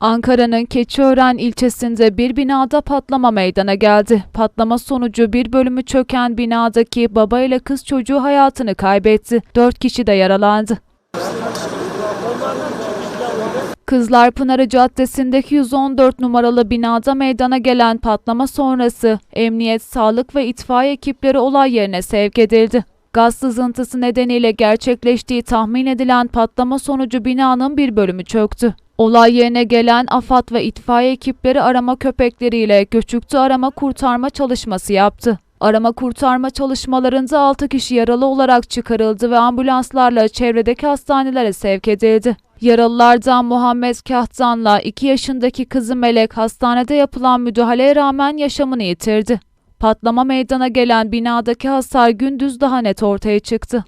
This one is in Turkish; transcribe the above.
Ankara'nın Keçiören ilçesinde bir binada patlama meydana geldi. Patlama sonucu bir bölümü çöken binadaki baba ile kız çocuğu hayatını kaybetti. Dört kişi de yaralandı. Kızlar Pınarı Caddesi'ndeki 114 numaralı binada meydana gelen patlama sonrası emniyet, sağlık ve itfaiye ekipleri olay yerine sevk edildi. Gaz sızıntısı nedeniyle gerçekleştiği tahmin edilen patlama sonucu binanın bir bölümü çöktü. Olay yerine gelen AFAD ve itfaiye ekipleri arama köpekleriyle göçüktü arama kurtarma çalışması yaptı. Arama kurtarma çalışmalarında 6 kişi yaralı olarak çıkarıldı ve ambulanslarla çevredeki hastanelere sevk edildi. Yaralılardan Muhammed Kahtan'la 2 yaşındaki kızı Melek hastanede yapılan müdahaleye rağmen yaşamını yitirdi. Patlama meydana gelen binadaki hasar gündüz daha net ortaya çıktı.